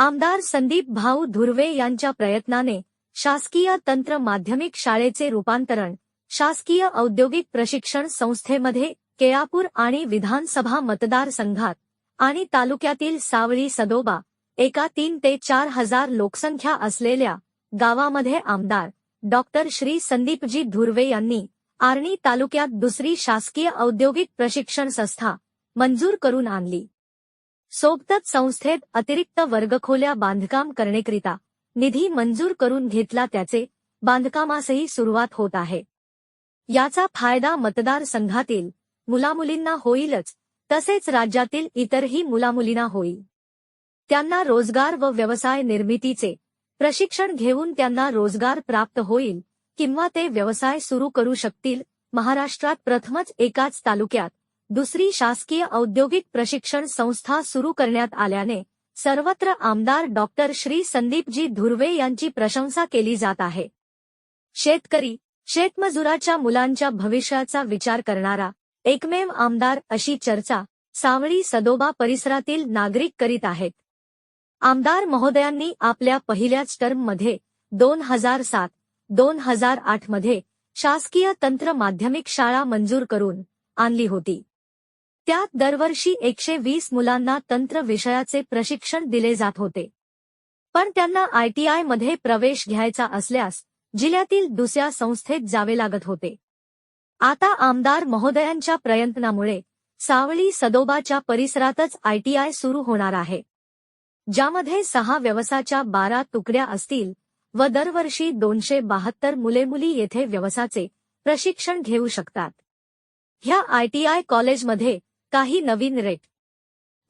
आमदार संदीप भाऊ धुर्वे यांच्या प्रयत्नाने शासकीय तंत्र माध्यमिक शाळेचे रूपांतरण शासकीय औद्योगिक प्रशिक्षण संस्थेमध्ये केळापूर आणि विधानसभा मतदारसंघात आणि तालुक्यातील सावळी सदोबा एका तीन ते चार हजार लोकसंख्या असलेल्या गावामध्ये आमदार डॉक्टर श्री संदीपजी धुर्वे यांनी आर्णी तालुक्यात दुसरी शासकीय औद्योगिक प्रशिक्षण संस्था मंजूर करून आणली. सोबतच संस्थेत अतिरिक्त वर्गखोल्या बांधकाम करण्याकरिता निधी मंजूर करून घेतला त्याचे बांधकामासही सुरुवात होत आहे. याचा फायदा मतदारसंघातील मुलामुलींना होईलच तसेच राज्यातील इतरही मुलामुलींना होईल. त्यांना रोजगार व व्यवसाय निर्मितीचे प्रशिक्षण घेऊन त्यांना रोजगार प्राप्त होईल किंवा ते व्यवसाय सुरू करू शकतील महाराष्ट्रात प्रथमच एकाच तालुक्यात. दुसरी शासकीय औद्योगिक प्रशिक्षण संस्था सुरू करण्यात आल्याने सर्वत्र आमदार डॉक्टर श्री संदीपजी धुर्वे यांची प्रशंसा केली जात आहे. शेतकरी शेतमजुराच्या मुलांच्या भविष्याचा विचार करणारा एकमेव आमदार अशी चर्चा सावळी सदोबा परिसरातील नागरिक करीत आहेत. आमदार महोदयांनी आपल्या पहिल्याच टर्ममध्ये दोन हजार सात दोन हजार आठमध्ये शासकीय तंत्र माध्यमिक शाळा मंजूर करून आणली होती. त्यात दरवर्षी एकशे वीस मुलांना तंत्र विषयाचे प्रशिक्षण दिले जात होते. पण त्यांना आयटीआयमध्ये प्रवेश घ्यायचा असल्यास जिल्ह्यातील दुसऱ्या संस्थेत जावे लागत होते. आता आमदार महोदयांच्या प्रयत्नामुळे सावळी सदोबाच्या परिसरातच आयटीआय सुरू होणार आहे. ज्यामध्ये सहा व्यवसाच्या बारा तुकड्या असतील व दरवर्षी दोनशे बहात्तर मुले मुली येथे व्यवसाचे प्रशिक्षण घेऊ शकतात. ह्या आयटीआय कॉलेजमध्ये काही नवीन रेट.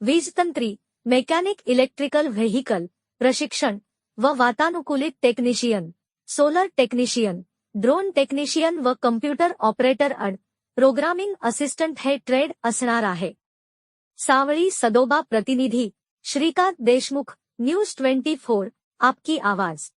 वीजतंत्री, मेकॅनिक इलेक्ट्रिकल व्हेहिकल, प्रशिक्षण व वातानुकूलित technician, solar technician, drone technician व computer operator and programming assistant हे ट्रेड असणार आहे. सावळी सदोबा प्रतिनिधी, Shrikant Deshmukh, news twenty four, आपकी आवाज़.